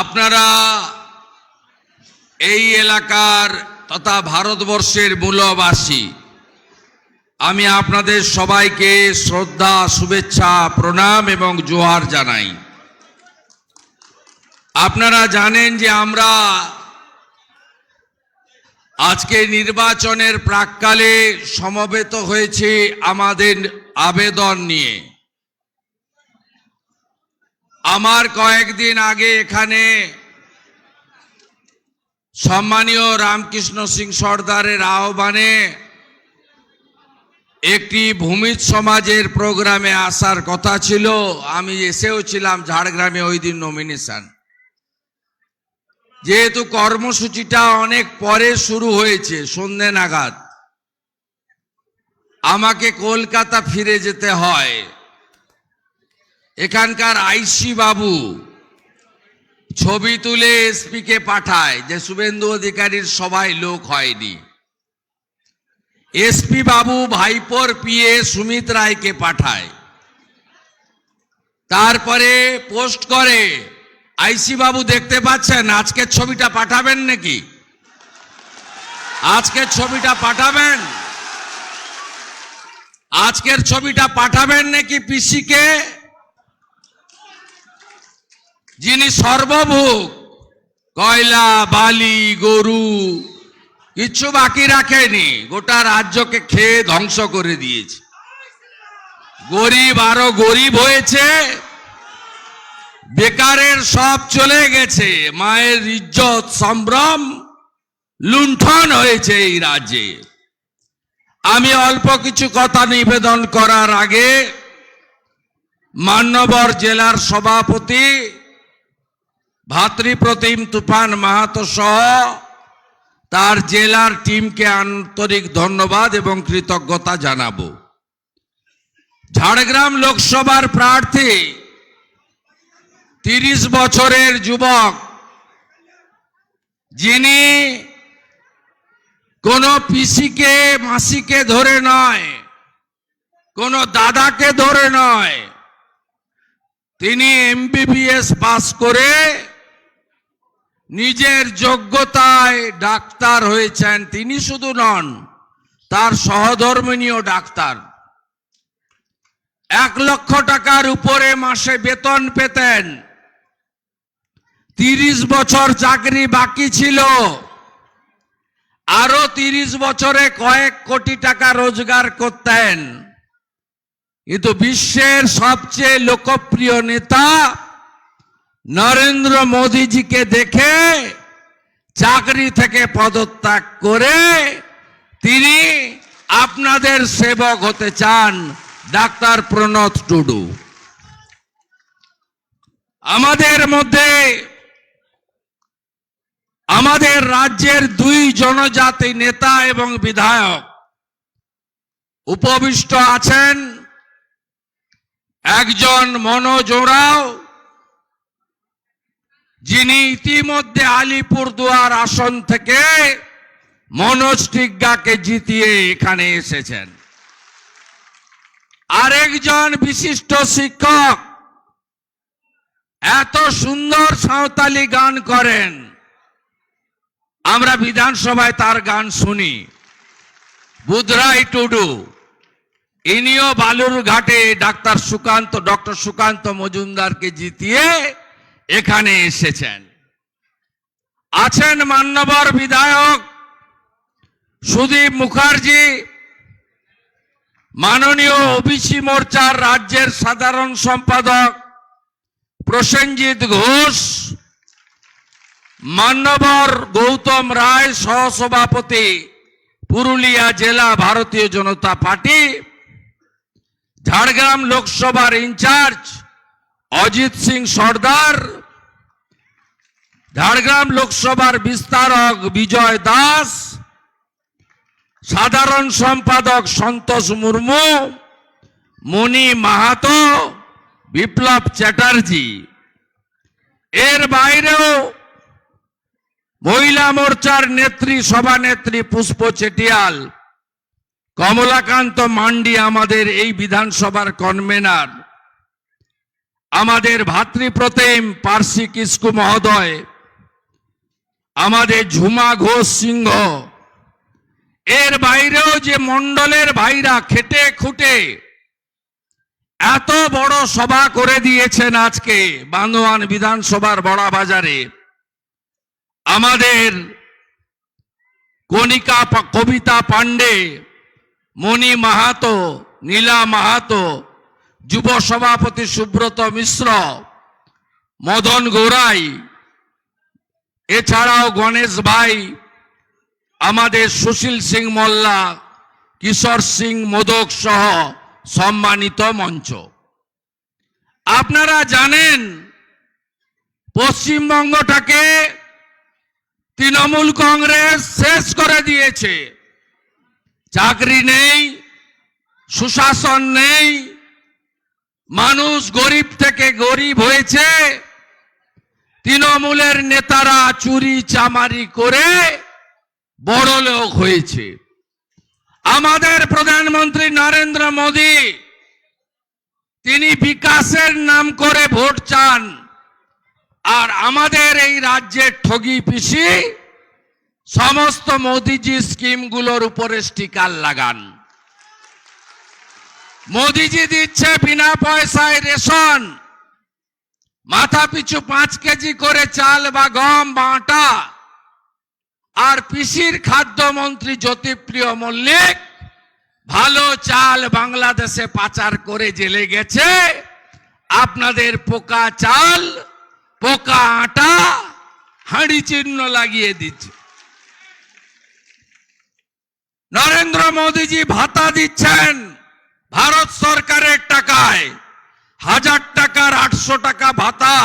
আপনারা এই এলাকার তথা ভারতবর্ষের মূলবাসী, আমি আপনাদের সবাইকে শ্রদ্ধা, শুভেচ্ছা, প্রণাম এবং জোহার জানাই। আপনারা জানেন যে আমরা আজকে নির্বাচনের প্রাককালে সমবেত হয়েছে আমাদের আবেদন নিয়ে। আমার কয়েকদিন আগে এখানে সম্মানীয় রামকৃষ্ণ সিং সর্দারের আহ্বানে একটি ভূমিজ সমাজের প্রোগ্রামে আসার কথা ছিল। আমি এসেও ছিলাম ঝাড়গ্রামে ওই দিন নমিনেশন যেহেতু কর্মসূচিটা অনেক পরে শুরু হয়েছে, সন্ধে নাগাদ। আমাকে কলকাতা ফিরে যেতে হয়। এখানকার আইসি বাবু ছবি তুলে এসপি কে পাঠায় যে শুভেন্দু অধিকারীর সবাই লোক হয়নি। এসপি বাবু ভাইপোর পিয়ে সুমিত রায়কে পাঠায়। তারপরে পোস্ট করে, আইসি বাবু দেখতে পাচ্ছেন, আজকের ছবিটা পাঠাবেন নাকি? আজকের ছবিটা পাঠাবেন? আজকের ছবিটা পাঠাবেন নাকি পিসিকে যিনি সর্বভোগ, কয়লা, বালি, গরু, কিচ্ছু বাকি রাখেনি, গোটা রাজ্যকে খেয়ে ধ্বংস করে দিয়েছে। গরিব আরও গরিব হয়েছে, বেকারের সব চলে গেছে, মায়ের ইজ্জত, সম্ভ্রম লুণ্ঠন হয়েছে এই রাজ্যে। আমি অল্প কিছু কথা নিবেদন করার আগে মান্যবর জেলার সভাপতি ভাতৃপ্রতিম তুফান মাহাতো সহ তার জেলার টিমকে আন্তরিক ধন্যবাদ এবং কৃতজ্ঞতা জানাব। ঝাড়গ্রাম লোকসভার প্রার্থী তিরিশ বছরের যুবক, যিনি কোনো পিসিকে, মাসিকে ধরে নয়, কোনো দাদাকে ধরে নয়, তিনি এমবিবিএস পাস করে নিজের যোগ্যতায় ডাক্তার হয়েছেন তিনি শুধু নন, তার সহধর্মিনীয় ডাক্তার। এক লক্ষ টাকার উপরে মাসে বেতন পেতেন। তিরিশ বছর চাকরি বাকি ছিল। আরও তিরিশ বছরে কয়েক কোটি টাকা রোজগার করতেন। কিন্তু বিশ্বের সবচেয়ে লোকপ্রিয় নেতা নরেন্দ্র মোদীজিকে দেখে চাকরি থেকে পদত্যাগ করে তিনি আপনাদের সেবক হতে চান, ডাক্তার প্রণত টুডু। আমাদের মধ্যে আমাদের রাজ্যের দুই জনজাতি নেতা এবং বিধায়ক উপবিষ্ট আছেন। একজন মনোজ ওরাও যিনি ইতিমধ্যে আলিপুরদুয়ার আসন থেকে মনোজ জিতিয়ে এখানে এসেছেন। আরেকজন বিশিষ্ট শিক্ষক এত সুন্দর সাঁওতালি গান করেন। আমরা বিধানসভায় তার গান শুনি। বুধরাই টুডু, ইনিও বালুর ঘাটে ডাক্তার সুকান্ত, ডক্টর সুকান্ত মজুমদারকে জিতিয়ে এখানে এসেছেন। আছেন মান্যবর বিধায়ক সুদীপ মুখার্জি, মাননীয় ওবিসি মোর্চার রাজ্যের সাধারণ সম্পাদক প্রসেনজিৎ ঘোষ, মান্যবর গৌতম রায়, সহসভাপতি পুরুলিয়া জেলা ভারতীয় জনতা পার্টি, ঝাড়গ্রাম লোকসভার ইনচার্জ অজিত সিং সর্দার, ঝাড়গ্রাম লোকসভার বিস্তারক বিজয় দাস, সাধারণ সম্পাদক সন্তোষ মুর্মু মণি মাহাতো, বিপ্লব চ্যাটার্জি। এর বাইরেও মহিলা মোর্চার নেত্রী, সভানেত্রী পুষ্প চেটিয়াল, কমলাকান্ত মান্ডি আমাদের এই বিধানসভার কনভেনার আমাদের ভাতৃপ্রতিম পার্সি কিস্কু মহোদয়, আমাদের ঝুমা ঘোষ সিংহ, এর বাইরেও যে মণ্ডলের ভাইরা খেটে খুঁটে এত বড় সভা করে দিয়েছেন আজকে বান্দোয়ান বিধানসভার বড়া বাজারে আমাদের কণিকা কবিতা পাণ্ডে, মণি মাহাতো, নীলা মাহাতো যুব সভাপতি সুব্রত মিশ্র, মদন গৌরাই এছাড়াও গণেশ ভাই, আমাদের সুশীল সিং মোল্লা, কিশোর সিং মোদক সহ সম্মানিত মঞ্চ। আপনারা জানেন, পশ্চিমবঙ্গটাকে তৃণমূল কংগ্রেস শেষ করে দিয়েছে। চাকরি নেই, সুশাসন নেই মানুষ গরিব থেকে গরিব হয়েছে, তৃণমূলের নেতারা চুরি চামারি করে বড় লোক হয়েছে। আমাদের প্রধানমন্ত্রী নরেন্দ্র মোদী, তিনি বিকাশের নাম করে ভোট চান। আর আমাদের এই রাজ্যের ঠগি পিসি, সমস্ত মোদিজি স্কিমগুলোর উপরে স্টিকার লাগান। মোদিজি দিচ্ছে বিনা পয়সায় রেশন। মাথা পিছু পাঁচ কেজি করে চাল বা গম বা আটা। আর পিসির খাদ্যমন্ত্রী জ্যোতিপ্রিয় মল্লিক ভালো চাল বাংলাদেশে পাচার করে জেলে গেছে। আপনাদের পোকা চাল, পোকা আটা, হাঁড়ি চিহ্ন লাগিয়ে দিচ্ছে। নরেন্দ্র মোদীজি ভাতা দিচ্ছেন। ভারত সরকারের টাকায় হাজার টাকার আটশো টাকা ভাতা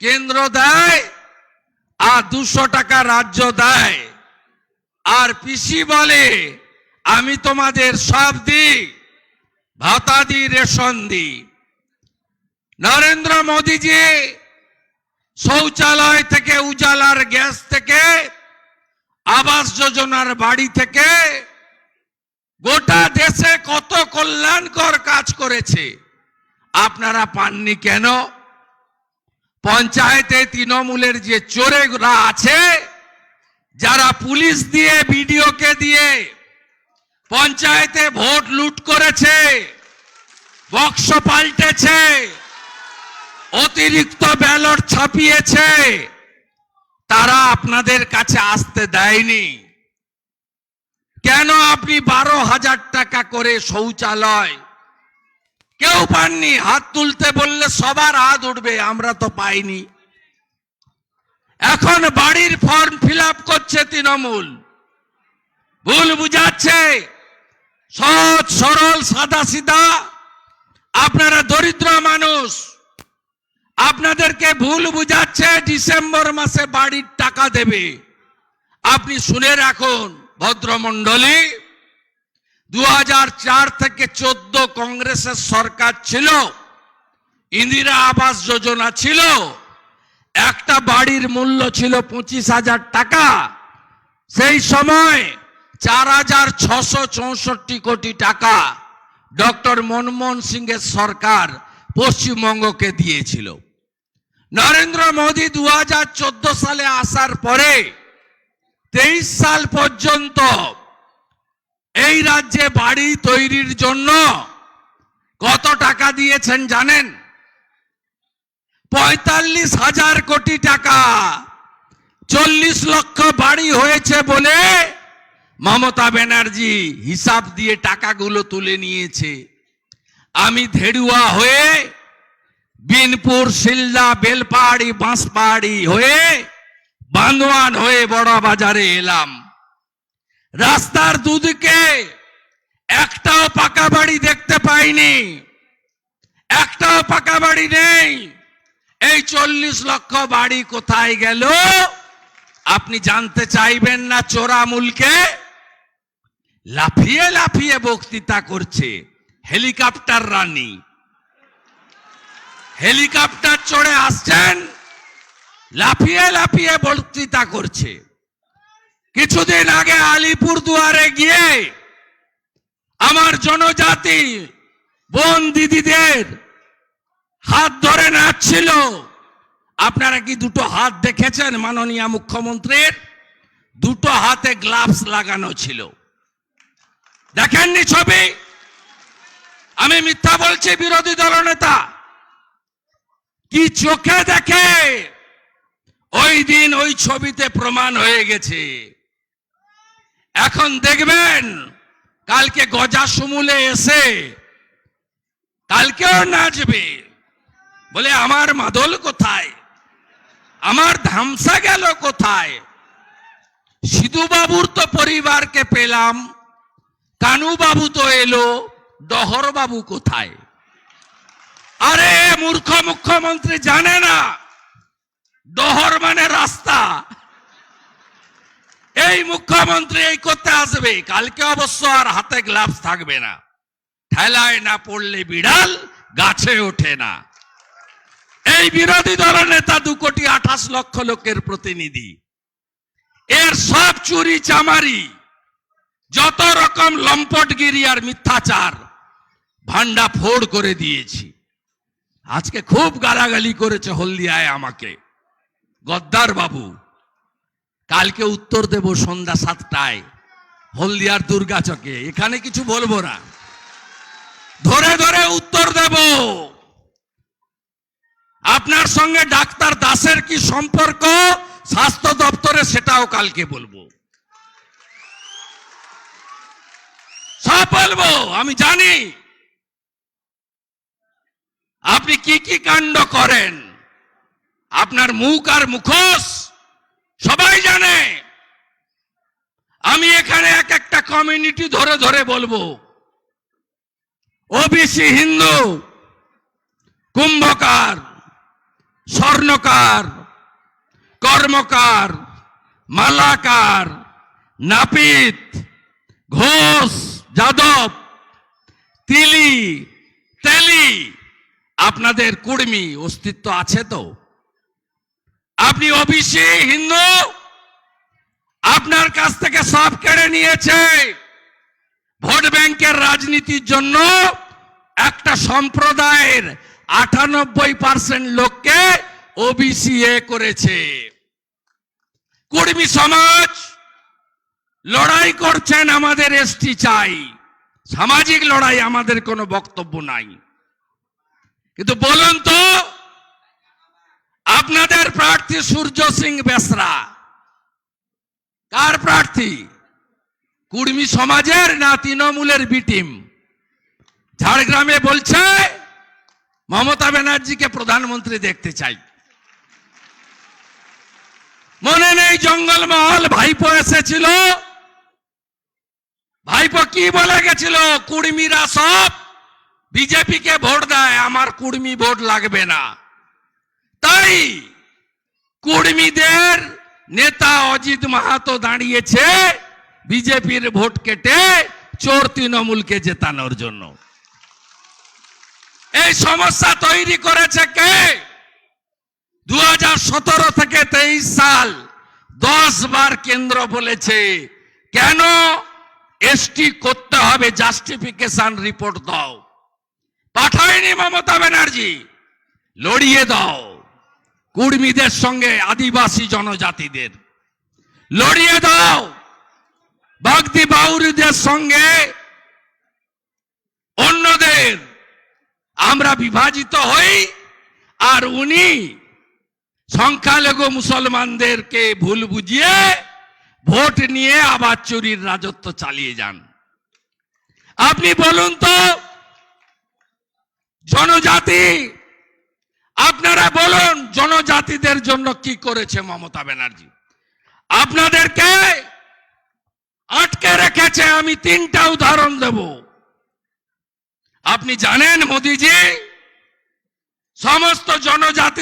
কেন্দ্র দেয় আর দুশো টাকা রাজ্য দেয়। আর পিসি বলে, আমি তোমাদের সব দিই, ভাতা দিই, রেশন দিই। নরেন্দ্র মোদীজি শৌচালয় থেকে, উজালার গ্যাস থেকে, আবাস যোজনার বাড়ি থেকে গোটা দেশে কত কল্যাণকর কাজ করেছে। আপনারা পাননি কেন? পঞ্চায়েতে তৃণমূলের যে চোরেরা আছে, যারা পুলিশ দিয়ে বিডিওকে দিয়ে পঞ্চায়েতে ভোট লুট করেছে, বক্স পাল্টেছে, অতিরিক্ত ব্যালট ছাপিয়েছে, তারা আপনাদের কাছে আসতে দেয়নি। কেন আপনি বারো হাজার টাকা করে শৌচালয়? কেউ পাননি, হাত তুলতে বললে সবার হাত উঠবে, আমরা তো পাইনি। এখন বাড়ির ফর্ম ফিল করছে তৃণমূল। ভুল বুঝাচ্ছে। সহজ, সরল, সাদা সিধা। আপনারা দরিদ্র মানুষ। আপনাদেরকে ভুল বুঝাচ্ছে, ডিসেম্বর মাসে বাড়ির টাকা দেবে। আপনি শুনে রাখুন। ভদ্রমণ্ডলী দু হাজার চার থেকে চোদ্দ কংগ্রেসের সরকার ছিল, ইন্দিরা আবাস যোজনা ছিল, একটা বাড়ির মূল্য ছিল পঁচিশ হাজার টাকা। সেই সময় চার হাজার ছশো চৌষট্টি কোটি টাকা ডক্টর মনমোহন সিং এর সরকার পশ্চিমবঙ্গকে দিয়েছিল। নরেন্দ্র মোদী দু হাজার চোদ্দ সালে আসার পরে তেইশ সাল পর্যন্ত এই রাজ্যে বাড়ি তৈরির জন্য কত টাকা দিয়েছেন জানেন? পঁয়তাল্লিশ হাজার কোটি টাকা। চল্লিশ লক্ষ বাড়ি হয়েছে বলে মমতা ব্যানার্জি হিসাব দিয়ে টাকাগুলো তুলে নিয়েছে। আমি ধেড়ুয়া হয়ে বিনপুর, শিলদা, বেলপাহাড়ি, বাঁশপাহাড়ি হয়ে বান্দোয়ান হয়ে বড় বাজারে এলাম। রাস্তার দুদিকে একটাও পাকা বাড়ি দেখতে পাইনি। একটাও পাকা বাড়ি নেই। এই চল্লিশ লক্ষ বাড়ি কোথায় গেল? আপনি জানতে চাইবেন না চোরামুলকে লাফিয়ে লাফিয়ে বক্তৃতা করছে হেলিকপ্টার রানী। হেলিকপ্টার চড়ে আসছেন? লাফিয়ে লাফিয়ে বক্তৃতা করছে। কিছুদিন আগে আলিপুর দুয়ারে গিয়ে আমার জনজাতি বোন দিদিদের হাত ধরে নাচছিল। আপনারা কি দুটো হাত দেখেছেন মাননীয় মুখ্যমন্ত্রীর? দুটো হাতে গ্লাভস লাগানো ছিল। দেখেননি ছবি? আমি মিথ্যা বলছি বিরোধী দলনেতা। কি চোখে দেখে ওই দিন ওই ছবিতে প্রমাণ হয়ে গেছে। এখন দেখবেন, কালকে গজা সুমুলে এসে কালকেও নাচবে। বলে, আমার মাদল কোথায়? আমার ধামসা গেল কোথায়? সিধু বাবুর তো পরিবারকে পেলাম কানু বাবু তো এলো ডহর বাবু কোথায়? আরে, মূর্খ মুখ্যমন্ত্রী জানে না। ডহর মানে রাস্তা। এই মুখ্যমন্ত্রী এই করতে আসবে, কালকে অবশ্য আর হাতে গ্লাভস থাকবে না। ঠেলায় না পড়লে বিড়াল, গাছে ওঠে না। এই বিরোধী দলের নেতা দু কোটি আঠাশ লক্ষ লোকের প্রতিনিধি। এর সব চুরি চামারি, যত রকম লম্পটগিরি আর মিথ্যাচার ভান্ডা ফোড় করে দিয়েছি। আজকে খুব গালাগালি করেছে হলদিয়ায় আমাকে। গদ্দার বাবু, কালকে উত্তর দেব সন্ধ্যা সাতটায়, হলদিয়ার দুর্গা চকে। এখানে কিছু বলব না। ধরে ধরে উত্তর দেব। আপনার সঙ্গে ডাক্তার দাসের কি সম্পর্ক? স্বাস্থ্য দপ্তরে সেটাও কালকে বলব। সব বলব, আমি জানি। আপনি কি কি কাণ্ড করেন? আপনার মুখ আর মুখোশ সবাই জানে। আমি এখানে এক একটা কমিউনিটি ধরে ধরে বলব। ওবিসি হিন্দু, কুম্ভকার, স্বর্ণকার, কর্মকার, মালাকার, নাপিত, ঘোষ, যাদব, তিলি, তেলি, আপনাদের কুর্মী অস্তিত্ব আছে তো? আপনি ওবিসি হিন্দু, আপনার কাছ থেকে সব কেড়ে নিয়েছে। ভোট ব্যাংকের রাজনীতির জন্য একটা সম্প্রদায়ের আটানব্বই পার্সেন্ট লোককে ওবিসি এ করেছে। কুর্মী সমাজ, লড়াই করছেন আমাদের এসটি চাই। সামাজিক লড়াই আমাদের কোনো বক্তব্য নাই। কিন্তু বলুন তো আপনাদের প্রার্থী সূর্য সিং বেসরা। কার প্রার্থী? কুর্মী সমাজের না তৃণমূলের বিটিম ঝাড়গ্রামে বলছে, মমতা ব্যানার্জিকে প্রধানমন্ত্রী দেখতে চাই। মনে নেই জঙ্গলমহল, ভাইপো এসেছিল। ভাইপো কি বলে গেছিল? কুর্মীরা সব বিজেপিকে ভোট দেয়, আমার কুর্মী ভোট লাগবে না। তাই কুর্মীদের নেতা অজিত মাহাতো দাঁড়িয়েছে বিজেপির ভোট কেটে চোর তৃণমূলকে জেতানোর জন্য। এই সমস্যা তৈরি করেছে কে? দু হাজার সতেরো থেকে তেইশ সাল দশ বার কেন্দ্র বলেছে, কেন এসটি করতে হবে জাস্টিফিকেশন রিপোর্ট দাও। পাঠায়নি মমতা ব্যানার্জি, লড়িয়ে দাও। কুর্মীদের সঙ্গে আদিবাসী জনজাতিদের। লড়িয়ে দাও! বাগদি বাউরিদের সঙ্গে অন্যদের। আমরা বিভাজিত হই আর উনি সংখ্যালঘু মুসলমানদেরকে ভুল বুঝিয়ে ভোট নিয়ে আবার চুরির রাজত্ব চালিয়ে যান। আপনি বলুন তো, জনজাতি আপনারা বলুন, জনজাতিদের জন্য কি করেছে মমতা ব্যানার্জি? আপনাদেরকে আটকে রেখেছে, আমি তিনটা উদাহরণ দেব। আপনি জানেন মোদিজি, সমস্ত জনজাতি